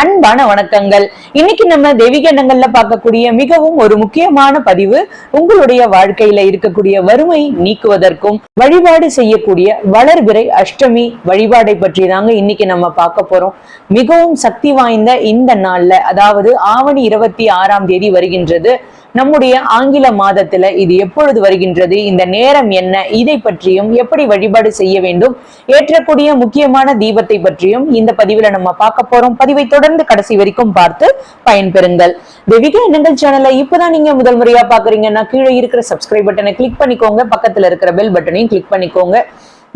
அன்பான வணக்கங்கள். இன்னைக்கு நம்ம தெய்வீக எண்ணங்கள்ல பார்க்கக்கூடிய மிகவும் ஒரு முக்கியமான பதிவு உங்களுடைய வாழ்க்கையில இருக்கக்கூடிய வறுமை நீக்குவதற்கும் வழிபாடு செய்யக்கூடிய வளர்பிறை அஷ்டமி வழிபாடை பற்றி தாங்க இன்னைக்கு நம்ம பார்க்க போறோம். மிகவும் சக்தி வாய்ந்த இந்த நாள்ல அதாவது ஆவணி இருபத்தி ஆறாம் தேதி வருகின்றது. நம்முடைய ஆங்கில மாதத்துல இது எப்பொழுது வருகின்றது இந்த நேரம் என்ன இதை பற்றியும் எப்படி வழிபாடு செய்ய வேண்டும் ஏற்றக்கூடிய முக்கியமான தீபத்தை பற்றியும் இந்த பதிவுல நம்ம பார்க்க போறோம். பதிவை தொடர்ந்து கடைசி வரைக்கும் பார்த்து பயன்பெறுங்கள். தெய்வீக எண்ணங்கள் சேனலை இப்பதான் நீங்க முதல் முறையா பாக்குறீங்கன்னா கீழே இருக்கிற சப்ஸ்கிரைப் பட்டனை கிளிக் பண்ணிக்கோங்க. பக்கத்துல இருக்கிற பெல் பட்டனையும் கிளிக் பண்ணிக்கோங்க.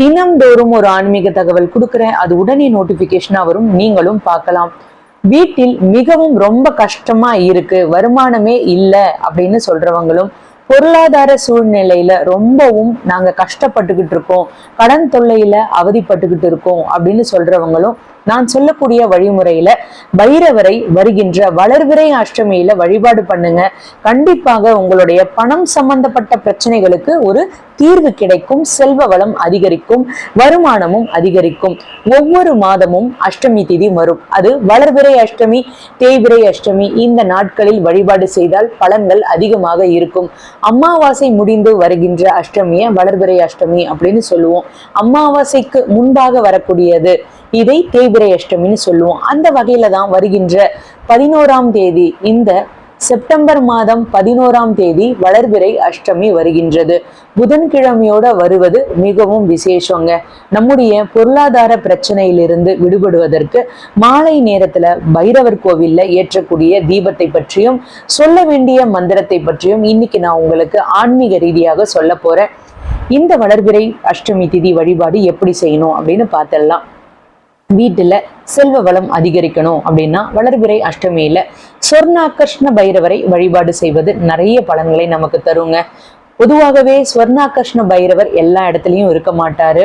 தினம்தோறும் ஒரு ஆன்மீக தகவல் கொடுக்குறேன். அது உடனே நோட்டிபிகேஷனா வரும். நீங்களும் பார்க்கலாம். வீட்டில் மிகவும் ரொம்ப கஷ்டமா இருக்கு. வருமானமே இல்லை அப்படின்னு சொல்றவங்களும் பொருளாதார சூழ்நிலையில ரொம்பவும் நாங்க கஷ்டப்பட்டுக்கிட்டு இருக்கோம். கடன் தொல்லையில அவதிப்பட்டுக்கிட்டு இருக்கோம் அப்படின்னு சொல்றவங்களும் நான் சொல்லக்கூடிய வழிமுறையில பைரவரை வருகின்ற வளர்விரை அஷ்டமியில வழிபாடு பண்ணுங்க. கண்டிப்பாக உங்களுடைய பணம் சம்பந்தப்பட்ட பிரச்சனைகளுக்கு ஒரு தீர்வு கிடைக்கும். செல்வ வளம் அதிகரிக்கும். வருமானமும் அதிகரிக்கும். ஒவ்வொரு மாதமும் அஷ்டமி திதி வரும். அது வளர்விரை அஷ்டமி தேய்விரை அஷ்டமி இந்த நாட்களில் வழிபாடு செய்தால் பலன்கள் அதிகமாக இருக்கும். அமாவாசை முடிந்து வருகின்ற அஷ்டமியை வளர்பிறை அஷ்டமி அப்படின்னு சொல்லுவோம். அமாவாசைக்கு முன்பாக வரக்கூடியது இதை தேய்பிரை அஷ்டமின்னு சொல்லுவோம். அந்த வகையில தான் வருகின்ற பதினோராம் தேதி இந்த செப்டம்பர் மாதம் பதினோராம் தேதி வளர்பிறை அஷ்டமி வருகின்றது. புதன்கிழமையோட வருவது மிகவும் விசேஷங்க. நம்முடைய பொருளாதார பிரச்சனையிலிருந்து விடுபடுவதற்கு மாலை நேரத்துல பைரவர் கோவில்ல ஏற்றக்கூடிய தீபத்தை பற்றியும் சொல்ல வேண்டிய மந்திரத்தை பற்றியும் இன்னைக்கு நான் உங்களுக்கு ஆன்மீக ரீதியாக சொல்ல போறேன். இந்த வளர்பிறை அஷ்டமி திதி வழிபாடு எப்படி செய்யணும் அப்படின்னு பார்த்தலாம் வீட்டுல செல்வ வளம் அதிகரிக்கணும் அப்படின்னா வளர்பிறை அஷ்டமியில சொர்ணாகர்ஷ்ண பைரவரை வழிபாடு செய்வது நிறைய பலன்களை நமக்கு தருங்க. பொதுவாகவே ஸ்வர்ணாகர்ஷ்ண பைரவர் எல்லா இடத்துலயும் இருக்க மாட்டாரு.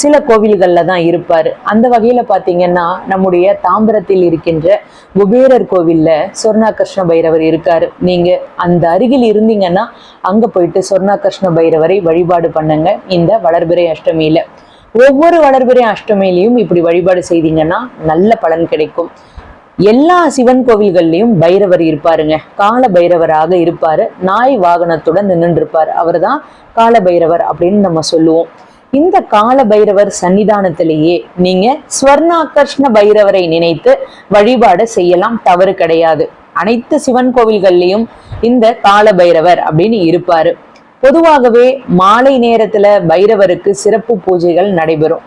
சில கோவில்கள்ல தான் இருப்பாரு. அந்த வகையில பாத்தீங்கன்னா நம்முடைய தாம்பரத்தில் இருக்கின்ற குபேரர் கோவில்ல சொர்ணாகர்ஷ்ண பைரவர் இருக்காரு. நீங்க அந்த அருகில் இருந்தீங்கன்னா அங்க போயிட்டு சொர்ணாகர்ஷ்ண பைரவரை வழிபாடு பண்ணுங்க. இந்த வளர்பிறை அஷ்டமியில. ஒவ்வொரு வளர்பிறை அஷ்டமிலையும் இப்படி வழிபாடு செய்தீங்கன்னா நல்ல பலன் கிடைக்கும். எல்லா சிவன் கோவில்கள்லையும் பைரவர் இருப்பாருங்க. கால பைரவராக இருப்பாரு. நாய் வாகனத்துடன் நின்று இருப்பார் அவர் தான் கால பைரவர் அப்படின்னு நம்ம சொல்லுவோம். இந்த கால பைரவர் சன்னிதானத்திலேயே நீங்க ஸ்வர்ணாகர்ஷ்ண பைரவரை நினைத்து வழிபாடு செய்யலாம். தவறு கிடையாது. அனைத்து சிவன் கோவில்கள்லையும் இந்த கால பைரவர் அப்படின்னு இருப்பாரு. பொதுவாகவே மாலை நேரத்துல பைரவருக்கு சிறப்பு பூஜைகள் நடைபெறும்.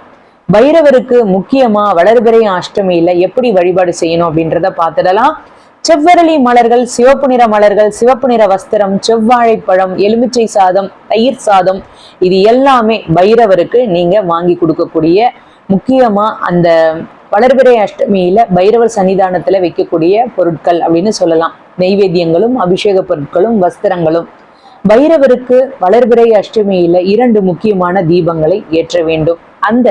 பைரவருக்கு முக்கியமா வளர்பிறை அஷ்டமியில எப்படி வழிபாடு செய்யணும் அப்படின்றத பார்த்துடலாம். செவ்வரளி மலர்கள் சிவப்பு நிற மலர்கள் சிவப்பு நிற வஸ்திரம் செவ்வாழைப்பழம் எலுமிச்சை சாதம் தயிர் சாதம் இது எல்லாமே பைரவருக்கு நீங்க வாங்கி கொடுக்கக்கூடிய முக்கியமா அந்த வளர்பிறை அஷ்டமியில பைரவர் சன்னிதானத்துல வைக்கக்கூடிய பொருட்கள் அப்படின்னு சொல்லலாம். நெய்வேத்தியங்களும் அபிஷேக பொருட்களும் வஸ்திரங்களும். பைரவருக்கு வளர்பிறை அஷ்டமியில இரண்டு முக்கியமான தீபங்களை ஏற்ற வேண்டும். அந்த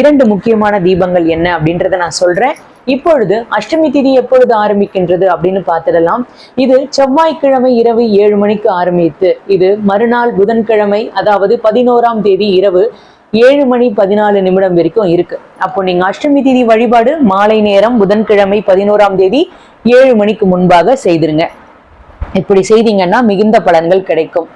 இரண்டு முக்கியமான தீபங்கள் என்ன அப்படின்றத நான் சொல்றேன். இப்பொழுது அஷ்டமி திதி எப்பொழுது ஆரம்பிக்கின்றது அப்படின்னு பார்த்துடலாம். இது செவ்வாய்க்கிழமை இரவு ஏழு மணிக்கு ஆரம்பித்து இது மறுநாள் புதன்கிழமை அதாவது பதினோராம் தேதி இரவு ஏழு மணி பதினாலு நிமிடம் வரைக்கும் இருக்கு. அப்போ நீங்க அஷ்டமி திதி வழிபாடு மாலை நேரம் புதன்கிழமை பதினோராம் தேதி ஏழு மணிக்கு முன்பாக செய்திருங்க. இப்படி செய்தீங்கன்னா மிகுந்த பலன்கள் கிடைக்கும்.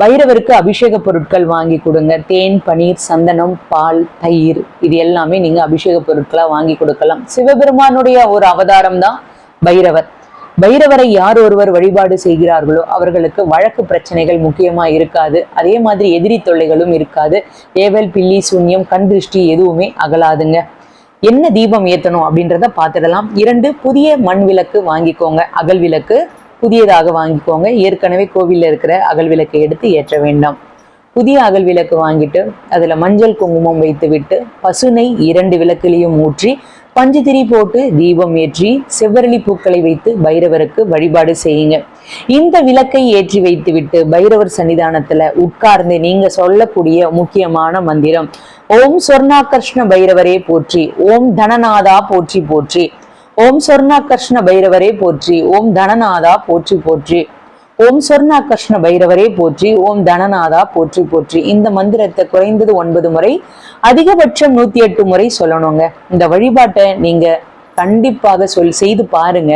பைரவருக்கு அபிஷேக பொருட்கள் வாங்கி கொடுங்க. தேன் பனீர் சந்தனம் பால் தயிர் இது எல்லாமே நீங்க அபிஷேக பொருட்களா வாங்கி கொடுக்கலாம். சிவபெருமானுடைய ஒரு அவதாரம் தான் பைரவர். பைரவரை யார் ஒருவர் வழிபாடு செய்கிறார்களோ அவர்களுக்கு வழக்கு பிரச்சனைகள் முக்கியமா இருக்காது. அதே மாதிரி எதிரி தொல்லைகளும் இருக்காது. ஏவல் பில்லி சூன்யம் கண் திருஷ்டி எதுவுமே அகலாதுங்க. என்ன தீபம் ஏத்தணும் அப்படின்றத பார்த்துடலாம். இரண்டு புதிய மண் விளக்கு வாங்கிக்கோங்க. அகல் விளக்கு புதியதாக வாங்கிக்கோங்க. ஏற்கனவே கோவில்ல இருக்கிற அகல் விளக்கை எடுத்து ஏற்ற வேண்டாம். புதிய அகல் விளக்கு வாங்கிட்டு அதுல மஞ்சள் குங்குமம் வைத்து விட்டு பசுனை இரண்டு விளக்குலேயும் ஊற்றி பஞ்சுதிரி போட்டு தீபம் ஏற்றி செவ்வரளி பூக்களை வைத்து பைரவருக்கு வழிபாடு செய்யுங்க. இந்த விளக்கை ஏற்றி வைத்து விட்டு பைரவர் சன்னிதானத்துல உட்கார்ந்து நீங்க சொல்லக்கூடிய முக்கியமான மந்திரம். ஓம் சொர்ணாகர்ஷ்ண பைரவரே போற்றி ஓம் தனநாதா போற்றி போற்றி. ஓம் சொர்ணா கிருஷ்ண பைரவரே போற்றி ஓம் தனநாதா போற்றி போற்றி. ஓம் சொர்ணாகர்ஷ்ண பைரவரே போற்றி ஓம் தனநாதா போற்றி போற்றி. இந்த மந்திரத்தை குறைந்தது ஒன்பது முறை அதிகபட்சம் நூத்தி எட்டு முறை சொல்லணுங்க. இந்த வழிபாட்டை நீங்க கண்டிப்பாக சொல் செய்து பாருங்க.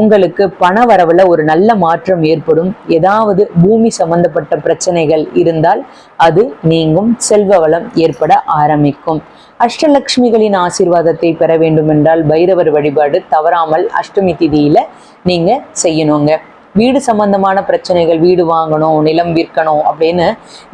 உங்களுக்கு பண வரவுல ஒரு நல்ல மாற்றம் ஏற்படும். ஏதாவது பூமி சம்பந்தப்பட்ட பிரச்சனைகள் இருந்தால் அது நீங்கும். செல்வ வளம் ஏற்பட ஆரம்பிக்கும். அஷ்டலக்ஷ்மிகளின் ஆசீர்வாதத்தை பெற வேண்டும் என்றால் பைரவர் வழிபாடு தவறாமல் அஷ்டமி திதியில நீங்க செய்யணுங்க. வீடு சம்பந்தமான பிரச்சனைகள் வீடு வாங்கணும் நிலம் விற்கணும் அப்படின்னு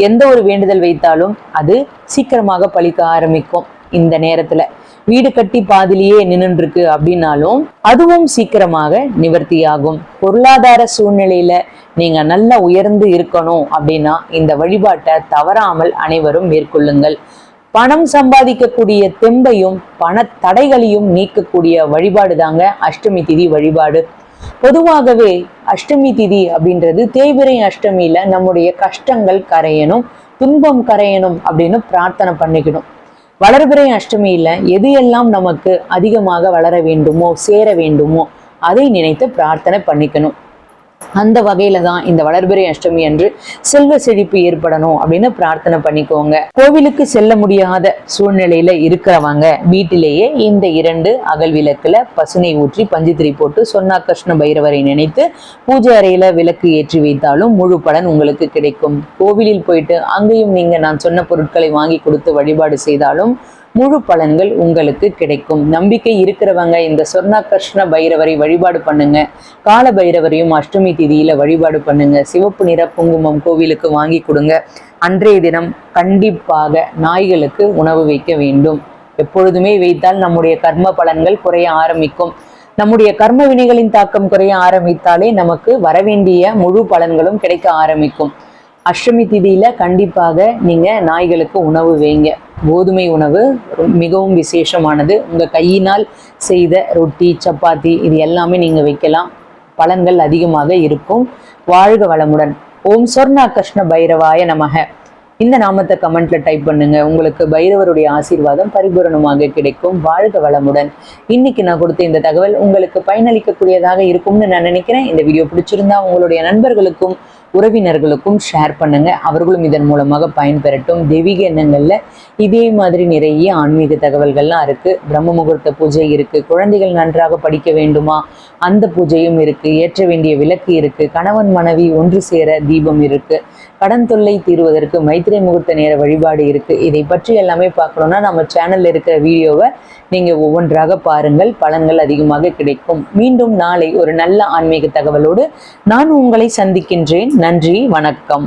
எந்த ஒரு வேண்டுதல் வைத்தாலும் அது சீக்கிரமாக பழிக்க ஆரம்பிக்கும். இந்த நேரத்துல வீடு கட்டி பாதிலேயே நின்னுட்டு இருக்கு அப்படின்னாலும் அதுவும் சீக்கிரமாக நிவர்த்தியாகும். பொருளாதார சூழ்நிலையில நீங்க நல்லா உயர்ந்து இருக்கணும் அப்படின்னா இந்த வழிபாட்டை தவறாமல் அனைவரும் மேற்கொள்ளுங்கள். பணம் சம்பாதிக்கக்கூடிய தெம்பையும் பண தடைகளையும் நீக்கக்கூடிய வழிபாடு தாங்க அஷ்டமி திதி வழிபாடு. பொதுவாகவே அஷ்டமி திதி அப்படின்றது தேய்பிரை அஷ்டமியில நம்முடைய கஷ்டங்கள் கரையணும் துன்பம் கரையணும் அப்படின்னு பிரார்த்தனை பண்ணிக்கணும். வளர்பிறை அஷ்டமியில் எது எல்லாம் நமக்கு அதிகமாக வளர வேண்டுமோ சேர வேண்டுமோ அதை நினைத்து பிரார்த்தனை பண்ணிக்கணும். அந்த வகையில தான் இந்த வளர்பிறை அஷ்டமி அன்று செல்வ செழிப்பு ஏற்படணும் அப்படின்னு பிரார்த்தனை பண்ணிக்கோங்க. கோவிலுக்கு செல்ல முடியாத சூழ்நிலையில இருக்கிறவங்க வீட்டிலேயே இந்த இரண்டு அகல் விளக்குல பசுனை ஊற்றி பஞ்சுத்திரி போட்டு சொன்னா கிருஷ்ண பைரவரை நினைத்து பூஜை அறையில விளக்கு ஏற்றி வைத்தாலும் முழு பலன் உங்களுக்கு கிடைக்கும். கோவிலில் போயிட்டு அங்கேயும் நீங்க நான் சொன்ன பொருட்களை வாங்கி கொடுத்து வழிபாடு செய்தாலும் முழு பலன்கள் உங்களுக்கு கிடைக்கும். நம்பிக்கை இருக்கிறவங்க இந்த சொர்ணா கிருஷ்ண பைரவரை வழிபாடு பண்ணுங்க. கால பைரவரையும் அஷ்டமி திதியில வழிபாடு பண்ணுங்க. சிவப்பு நிற குங்குமம் கோவிலுக்கு வாங்கி கொடுங்க. அன்றைய தினம் கண்டிப்பாக நாய்களுக்கு உணவு வைக்க வேண்டும். எப்பொழுதுமே வைத்தால் நம்முடைய கர்ம பலன்கள் குறைய ஆரம்பிக்கும். நம்முடைய கர்ம வினைகளின் தாக்கம் குறைய ஆரம்பித்தாலே நமக்கு வரவேண்டிய முழு பலன்களும் கிடைக்க ஆரம்பிக்கும். அஷ்டமி திதியில கண்டிப்பாக நீங்க நாய்களுக்கு உணவு வைங்க. கோதுமை உணவு மிகவும் விசேஷமானது. உங்க கையினால் செய்த ரொட்டி சப்பாத்தி இது எல்லாமே நீங்க வைக்கலாம். பலன்கள் அதிகமாக இருக்கும். வாழ்க வளமுடன். ஓம் சொர்ணா கிருஷ்ண பைரவாய நமக. இந்த நாமத்தை கமெண்ட்ல டைப் பண்ணுங்க. உங்களுக்கு பைரவருடைய ஆசீர்வாதம் பரிபூரணமாக கிடைக்கும். வாழ்க வளமுடன். இன்னைக்கு நான் கொடுத்த இந்த தகவல் உங்களுக்கு பயனளிக்கக்கூடியதாக இருக்கும்னு நான் நினைக்கிறேன். இந்த வீடியோ பிடிச்சிருந்தா உங்களுடைய நண்பர்களுக்கும் உறவினர்களுக்கும் ஷேர் பண்ணுங்க. அவர்களும் இதன் மூலமாக பயன்பெறட்டும். தெய்வீக எண்ணங்கள்ல இதே மாதிரி நிறைய ஆன்மீக தகவல்கள்லாம் இருக்கு. பிரம்ம முகூர்த்த பூஜை இருக்கு. குழந்தைகள் நன்றாக படிக்க வேண்டுமா? அந்த பூஜையும் இருக்கு. ஏற்ற வேண்டிய விளக்கு இருக்கு. கணவன் மனைவி ஒன்று சேர தீபம் இருக்கு. கடன் தொல்லை தீர்வதற்கு மைத்திரை முகூர்த்த நேர வழிபாடு இருக்கு. இதை பற்றி எல்லாமே பார்க்கணுன்னா நம்ம சேனலில் இருக்கிற வீடியோவை நீங்கள் ஒவ்வொன்றாக பாருங்கள். பலன்கள் அதிகமாக கிடைக்கும். மீண்டும் நாளை ஒரு நல்ல ஆன்மீக தகவலோடு நான் உங்களை சந்திக்கின்றேன். நன்றி வணக்கம்.